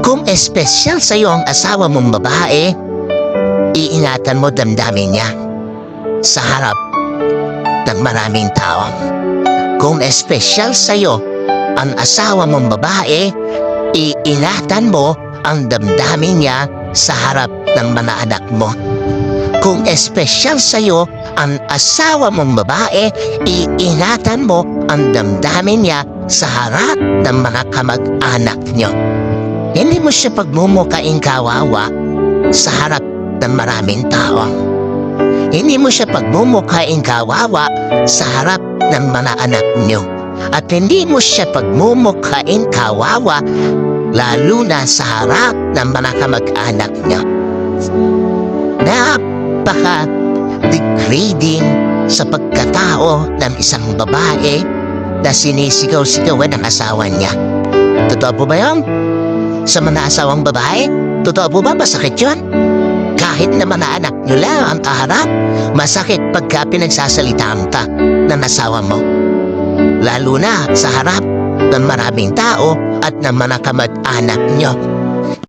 Kung espesyal sa'yo ang asawa mong babae, iingatan mo damdamin niya sa harap ng maraming tao. Kung espesyal sa'yo ang asawa mong babae, iingatan mo ang damdamin niya sa harap ng mga anak mo. Kung espesyal sa'yo ang asawa mong babae, iingatan mo ang damdamin niya sa harap ng mga kamag-anak niyo. Hindi mo siya pagmumukaing kawawa sa harap ng maraming tao. Hindi mo siya pagmumukaing kawawa sa harap ng mga anak niyo. At hindi mo siya pagmumukaing kawawa lalo na sa harap ng mga kamag-anak niyo. Napaka degrading sa pagkatao ng isang babae na sinisigaw-sigawan ng asawa niya. Totoo po ba yun? Sa mga asawang babae? Totoo po ba masakit yun? Kahit na mga anak nyo lang ang kaharap, masakit pagka pinagsasalitaan ka ng asawa mo. Lalo na sa harap ng maraming tao at ng mga kamag-anak nyo.